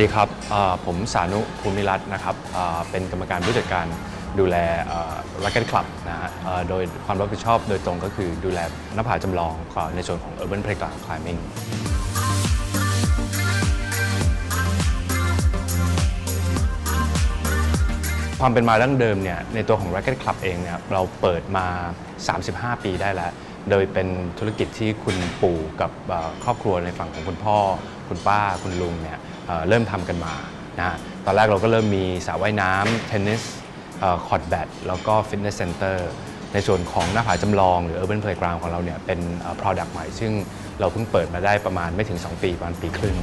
สวัสดีครับผมสานุภูมิรัตน์นะครับเป็นกรรมการผู้จัดการดูแล Rocket Club นะฮะโดยความรับผิดชอบโดยตรงก็คือดูแลหน้าผาจำลองของในส่วนของ Urban Playground Climbing ความเป็นมาดั้งเดิมเนี่ยในตัวของ Racket Club เองเนี่ยเราเปิดมา 35 ปีได้แล้ว โดยเป็นธุรกิจที่คุณปู่กับครอบครัวในฝั่งของคุณพ่อ คุณป้าคุณลุงเนี่ยเเริ่มทำกันมานะตอนแรกเราก็เริ่มมีสระว่ายน้ำเทนนิสคอร์ดแบดแล้วก็ฟิตเนสเซ็นเตอร์ในส่วนของหน้าผาจำลองหรือ Urban Playground ของเราเนี่ยเป็น product ใหม่ ซึ่งเราเพิ่งเปิดมาได้ประมาณไม่ถึง 2 ปี ประมาณปีครึ่ง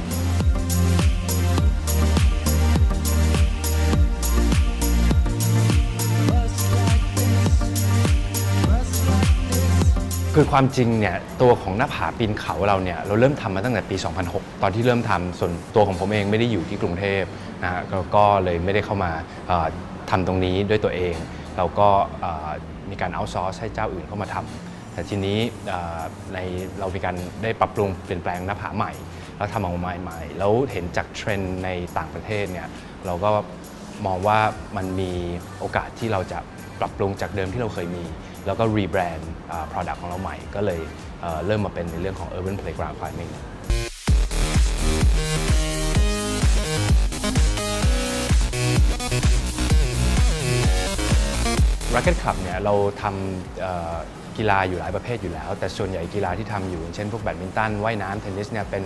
คือความจริงเนี่ยตัวของหน้าผาปีนเขาเราเนี่ยเราเริ่มทำมาตั้งแต่ปี 2006 ตอนที่เริ่มทำส่วนตัวของผมเองไม่ได้อยู่ที่กรุงเทพนะฮะก็ก็เลยไม่ได้เข้ามาเอ่อทำตรงนี้ด้วยตัวเอง เราก็มีการเอาซอร์สให้เจ้าอื่นเข้ามาทำแต่ทีนี้ในเรามีการได้ปรับปรุงเปลี่ยนแปลงหน้าผาใหม่ แล้วทำออกมาใหม่ แล้วเห็นจากเทรนด์ในต่างประเทศเนี่ยเราก็มองว่ามันมีโอกาสที่เราจะปรับปรุงจากเดิมที่เราเคยมี แล้วก็รีแบรนด์ product ของเราใหม่ ก็เลยเริ่มมาเป็นในเรื่องของ Urban Playground Climbing Rocket Club เนี่ยเราทำกีฬาอยู่หลายประเภทอยู่แล้ว แต่ส่วนใหญ่กีฬาที่ทำอยู่เช่นพวกแบดมินตันว่ายน้ำเทนนิสเนี่ยเป็น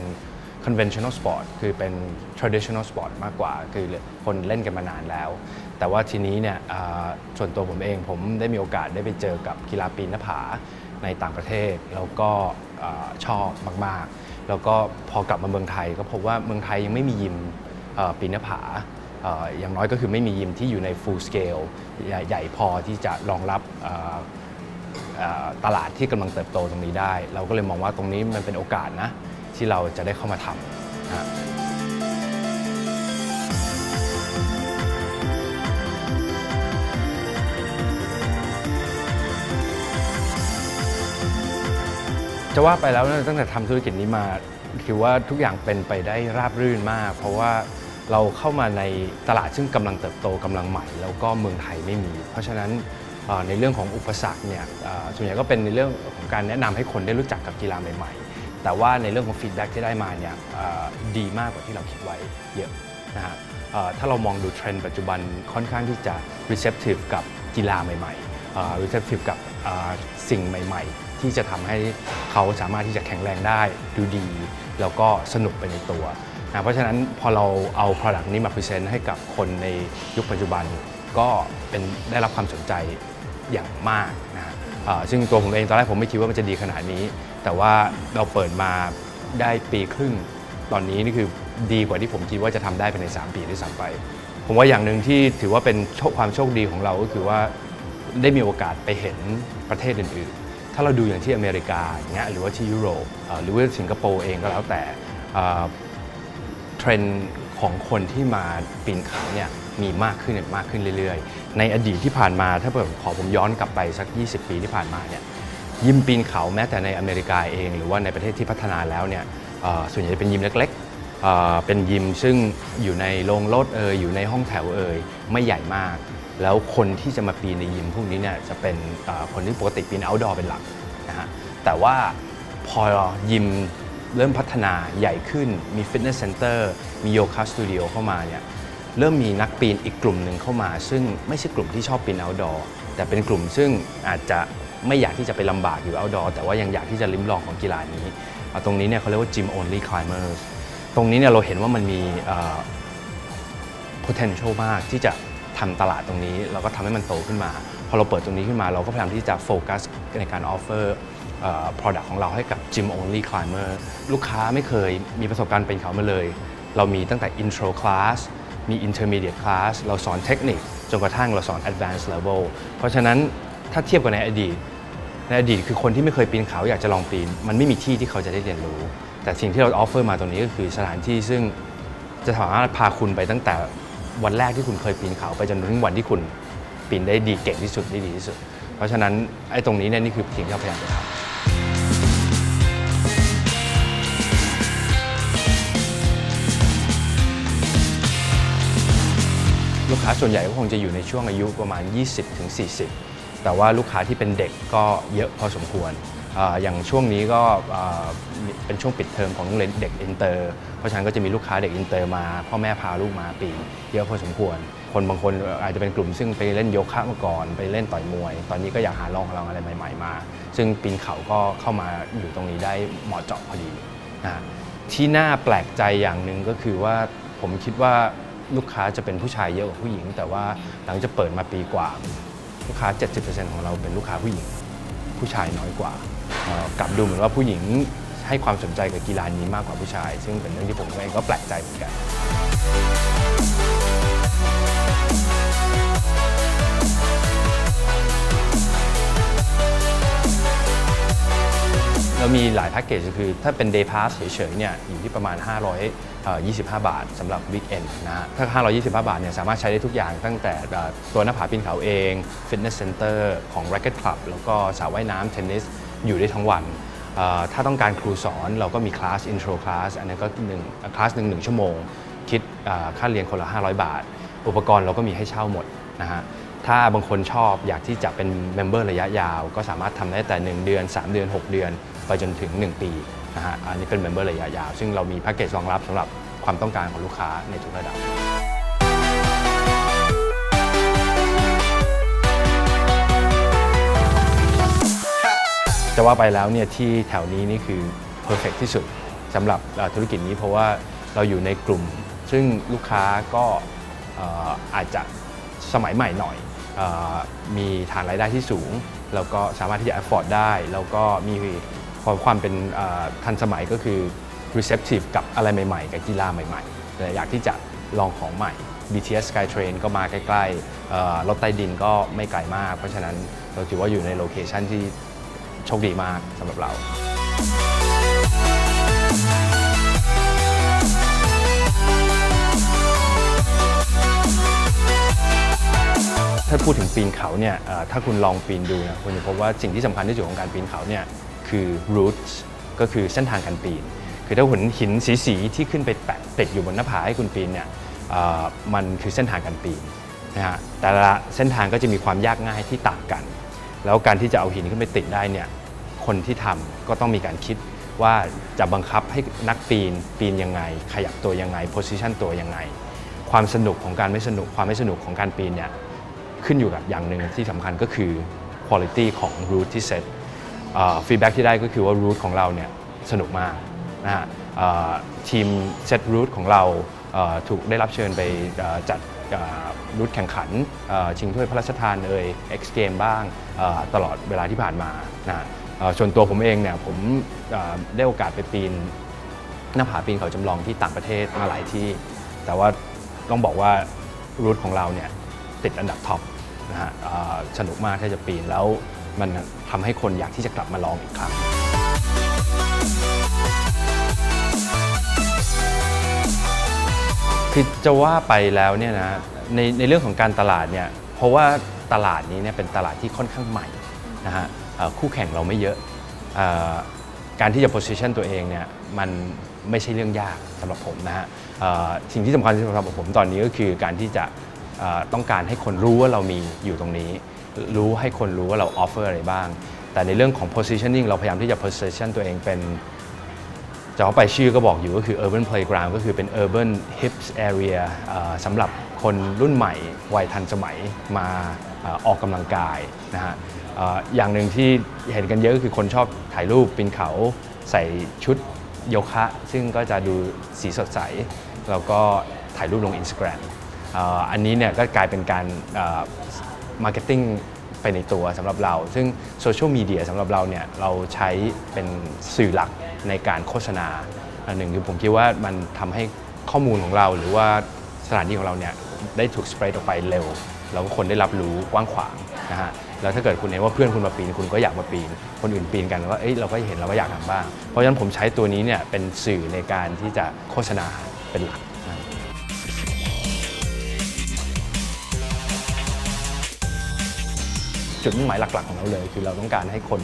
conventional sport คือเป็น traditional sport มากกว่า คือคนเล่นกันมานานแล้ว แต่ว่าทีนี้เนี่ยส่วนตัวผมเองผมได้มีโอกาสได้ไปเจอกับกีฬาปีนหน้าผาในต่างประเทศ แล้วก็ชอบมาก ๆ แล้วก็พอกลับมาเมืองไทย ก็พบว่าเมืองไทยยังไม่มียิมปีนหน้าผาอย่างน้อยก็คือไม่มียิมที่อยู่ใน full scale ใหญ่ใหญพอที่จะรองรับตลาดที่กำลังเติบโตตรงนี้ได้ เราก็เลยมองว่าตรงนี้มันเป็นโอกาสนะ ที่เราจะได้เข้ามาทำนะจะว่าไปแล้วตั้งแต่ทำธุรกิจนี้มาคิดว่าทุกอย่างเป็นไปได้ราบรื่นมาก เพราะว่าเราเข้ามาในตลาดซึ่งกำลังเติบโตกำลังใหม่ แล้วก็เมืองไทยไม่มี เพราะฉะนั้นในเรื่องของอุปสรรคเนี่ยส่วนใหญ่ก็เป็นในเรื่องของการแนะนำให้คนได้รู้จักกับกีฬาใหม่ แต่ว่าในเรื่องของฟีดแบ็กที่ได้มาเนี่ยดีมากกว่าที่เราคิดไว้เยอะนะฮะถ้าเรามองดูเทรนด์ปัจจุบันค่อนข้างที่จะ receptive กับกีฬาใหม่ๆเอ่อ receptive กับเอ่อสิ่งใหม่ ๆ ที่จะทำให้เขาสามารถที่จะแข็งแรงได้ดูดี แล้วก็สนุกไปในตัวนะเพราะฉะนั้นพอเราเอา Product นี้มาพรีเซนต์ให้กับคนในยุคปัจจุบัน ก็เป็นได้รับความสนใจอย่างมาก ซึ่งตัวผมเองตอนแรกผมไม่คิดว่ามันจะดีขนาดนี้ แต่ว่าเราเปิดมาได้ปีครึ่ง ตอนนี้นี่คือดีกว่าที่ผมคิดว่าจะทำได้ภายใน 3 ปีด้วยซ้ำไป ผมว่าอย่างหนึ่งที่ถือว่าเป็นความโชคดีของเราก็คือว่าได้มีโอกาสไปเห็นประเทศอื่นๆ ถ้าเราดูอย่างที่อเมริกาอย่างเงี้ยหรือว่าที่ยุโรปหรือว่าสิงคโปร์เองก็แล้วแต่เอ่อเทรนด์ของคนที่มาปีนเขาเนี่ยมีมากขึ้นมากขึ้นเรื่อยๆ ในอดีตที่ผ่านมาถ้าเกิดขอผมย้อนกลับไปสัก 20 ปีที่ผ่านมาเนี่ยยิมปีนเขาแม้แต่ในอเมริกาเอง หรือว่าในประเทศที่พัฒนาแล้วเนี่ยส่วนใหญ่เป็นยิมเล็กๆเเป็นยิมซึ่งอยู่ในโรงรถเอยอยู่ในห้องแถวเอยไม่ใหญ่มาก แล้วคนที่จะมาปีนในยิมพวกนี้เนี่ยจะเป็นคนที่ปกติปีน outdoor เป็นหลักนะฮะแต่ว่าพอยิมเริ่มพัฒนาใหญ่ขึ้นมีฟิตเนสเซ็นเตอร์มีโยคะสตูดิโอเข้ามาเนี่ย เริ่มมีนักปีนอีกกลุ่มหนึ่งเข้ามา ซึ่งไม่ใช่กลุ่มที่ชอบปีน outdoor แต่เป็นกลุ่มซึ่งอาจจะไม่อยากที่จะไปลำบากอยู่ outdoor แต่ว่ายังอยากที่จะลิ้มลองของกีฬานี้ ตรงนี้เนี่ยเขาเรียกว่า gym only climbers ตรงนี้เนี่ยเราเห็นว่ามันมี potential มากที่จะทำตลาดตรงนี้แล้วก็ทำให้มันโตขึ้นมา พอเราเปิดตรงนี้ขึ้นมาเราก็พยายามที่จะโฟกัสในการ offer เอ่อ product ของเราให้กับ gym only climber ลูกค้าไม่เคยมีประสบการณ์เป็นเขามาเลย เรามีตั้งแต่ intro class มี intermediate class เราสอนเทคนิคจนกระทั่งเราสอน advanced level เพราะฉะนั้นถ้าเทียบกับในอดีต ในอดีตคือคนที่ไม่เคยปีนเขาอยากจะลองปีน มันไม่มีที่ที่เขาจะได้เรียนรู้ แต่สิ่งที่เราออฟเฟอร์มาตรงนี้ก็คือสถานที่ซึ่งจะสามารถพาคุณไปตั้งแต่วันแรกที่คุณเคยปีนเขา ไปจนถึงวันที่คุณปีนได้ดีเก่งที่สุดได้ดีที่สุด เพราะฉะนั้นไอ้ตรงนี้เนี่ยนี่คือสิ่งที่เราพยายามจะทำ ลูกค้าส่วนใหญ่ก็คงจะอยู่ในช่วงอายุประมาณ 20ถึง40 แต่ว่าลูกค้าที่เป็นเด็กก็เยอะพอสมควรอย่างช่วงนี้ก็เป็นช่วงปิดเทอมของโรงเรียนเด็กอินเตอร์ เพราะฉะนั้นก็จะมีลูกค้าเด็กอินเตอร์มา พ่อแม่พาลูกมาปี เยอะพอสมควร คนบางคนอาจจะเป็นกลุ่มซึ่งไปเล่นโยคะมาก่อน ไปเล่นต่อยมวย ตอนนี้ก็อยากหาลองลองอะไรใหม่ ๆ มา ซึ่งปีนเขาก็เข้ามาอยู่ตรงนี้ได้เหมาะเจาะพอดีนะที่น่าแปลกใจอย่างหนึ่งก็คือว่าผมคิดว่า ลูกค้าจะเป็นผู้ชายเยอะกว่าผู้หญิง แต่ว่าหลังจะเปิดมาปีกว่า ลูกค้า 70%ของเราเป็นลูกค้าผู้หญิง ผู้ชายน้อยกว่ากลับดูเหมือนว่าผู้หญิงให้ความสนใจกับกีฬานี้มากกว่าผู้ชาย ซึ่งเป็นเรื่องที่ผมเองก็แปลกใจเหมือนกัน มีหลายแพ็กเกจคือถ้าเป็น Day Pass เฉยๆเนี่ยอยู่ที่ประมาณ 525 บาทสำหรับ Weekend นะฮะถ้า 525 บาทเนี่ยสามารถใช้ได้ทุกอย่างตั้งแต่ตัวหน้าผาปีนเขาเอง Fitness Center ของ Racket Club แล้วก็สระว่ายน้ำเทนนิสอยู่ได้ทั้งวันถ้าต้องการครูสอนเราก็มีคลาส Intro Class อันนั้นก็หนึ่งคลาสหนึ่งหนึ่งชั่วโมง คิดค่าเรียนคนละ 500 บาท อุปกรณ์เราก็มีให้เช่าหมดนะฮะถ้าบางคนชอบอยากที่จะเป็นเมมเบอร์ระยะยาว ก็สามารถทำได้แต่ 1 เดือน 3 เดือน 6 เดือน ไปจนถึง 1 ปีนะฮะอันนี้เป็นเมมเบอร์ระยะยาว ซึ่งเรามีแพ็กเกจรองรับสำหรับความต้องการของลูกค้าในทุกระดับจะว่าไปแล้วเนี่ยที่แถวนี้นี่คือ perfect ที่สุดสำหรับธุรกิจนี้เพราะว่าเราอยู่ในกลุ่ม ซึ่งลูกค้าก็อาจจะสมัยใหม่หน่อยอมีฐานรายได้ที่สูง แล้วก็สามารถที่จะ afford ได้ แล้วก็มี ความความเป็นทันสมัยก็คือ receptive กับอะไรใหม่ๆ กับกีฬาใหม่ๆแต่อยากที่จะลองของใหม่ BTS Skytrain ก็มาใกล้ๆรถใต้ดินก็ไม่ไกลมาก เพราะฉะนั้นเราถือว่าอยู่ในโลเคชันที่โชคดีมากสำหรับเราถ้าพูดถึงปีนเขาเนี่ยถ้าคุณลองปีนดูนะคุณจะพบว่าสิ่งที่สำคัญที่สุดของการปีนเขาเนี่ย คือ roots ก็คือเส้นทางการปีน คือถ้าหุ่นหินสีๆที่ขึ้นไปแปะติดอยู่บนหน้าผาให้คุณปีนเนี่ยมันคือเส้นทางการปีนนะฮะแต่ละเส้นทางก็จะมีความยากง่ายที่ต่างกัน แล้วการที่จะเอาหินขึ้นไปติดได้เนี่ยคนที่ทำก็ต้องมีการคิดว่าจะบังคับให้นักปีนปีนยังไง ขยับตัวยังไงโพสิชันตัวยังไง ความสนุกของการไม่สนุกความไม่สนุกของการปีนเนี่ยขึ้นอยู่กับอย่างหนึ่งที่สำคัญก็คือ quality ของ route ที่เซต ฟีดแบ็ที่ได้ก็คือว่า route ของเราเนี่ยสนุกมากนะฮะทีมเซต route ของเราถูกได้รับเชิญไปจัดรูทแข่งขันชิงถ้วยพระราชทานเอ่ย X Game บ้างตลอดเวลาที่ผ่านมานะส่วนตัวผมเองเนี่ยผมได้โอกาสไปปีนหน้าผาปีนเขาจำลองที่ต่างประเทศมาหลายที่ แต่ว่าต้องบอกว่ารูทของเราเนี่ยติดอันดับท็อปนะฮะสนุกมากที่จะปีนแล้ว มันทำให้คนอยากที่จะกลับมาลองอีกครั้งคือจะว่าไปแล้วเนี่ยนะในในเรื่องของการตลาดเนี่ยเพราะว่าตลาดนี้เนี่ยเป็นตลาดที่ค่อนข้างใหม่นะฮะคู่แข่งเราไม่เยอะออการที่จะ position ตัวเองเนี่ยมันไม่ใช่เรื่องยากสำหรับผมนะฮะสิ่งที่สำคัญสำหรับผมตอนนี้ก็คือการที่จะต้องการให้คนรู้ว่าเรามีอยู่ตรงนี้ รู้ให้คนรู้ว่าเรา offer อร์อะไรบ้าง แต่ในเรื่องของ positioning เราพยายามที่จะ position ตัวเองเป็นจะว่าไปชื่อก็บอกอยู่ก็คือ urban playground ก็คือเป็น urban hips area เอ่อสำหรับคนรุ่นใหม่วัยทันสมัยมาออกกำลังกายนะฮะอย่างหนึ่งที่เห็นกันเยอะก็คือคนชอบถ่ายรูปปีนเขาใส่ชุดโยคะ ซึ่งก็จะดูสีสดใส แล้วก็ถ่ายรูปลง Instagram อันนี้เนี่ยก็กลายเป็นการ มาร์เก็ตติ้งไปในตัวสำหรับเรา ซึ่งโซเชียลมีเดียสำหรับเราเนี่ยเราใช้เป็นสื่อหลักในการโฆษณาอันหนึ่งคือผมคิดว่ามันทำให้ข้อมูลของเราหรือว่าสถานที่ของเราเนี่ยได้ถูกสเปรดออกไปเร็ว แล้วก็คนได้รับรู้กว้างขวางนะฮะแล้วถ้าเกิดคุณเห็นว่าเพื่อนคุณมาปีนคุณก็อยากมาปีน คนอื่นปีนกันว่าเอ้ยเราก็เห็นเราก็อยากทำบ้าง เพราะฉะนั้นผมใช้ตัวนี้เนี่ยเป็นสื่อในการที่จะโฆษณาเป็นหลัก จุดมุ่งหมายหลัก ๆ ของเราเลย คือเราต้องการให้คน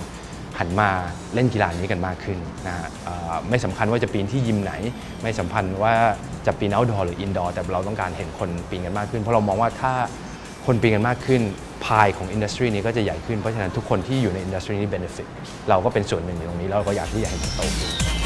หันมาเล่นกีฬานี้กันมากขึ้นนะฮะไม่สำคัญว่าจะปีนที่ยิมไหน ไม่สำคัญว่าจะปีน outdoor หรือ indoor แต่เราต้องการเห็นคนปีนกันมากขึ้น เพราะเรามองว่าถ้าคนปีนกันมากขึ้นพายของอินดัสทรีนี้ก็จะใหญ่ขึ้น เพราะฉะนั้นทุกคนที่อยู่ในอินดัสทรีนี้ benefit เราก็เป็นส่วนหนึ่งอยู่ตรงนี้ แล้วเราก็อยากที่จะให้มันโตขึ้น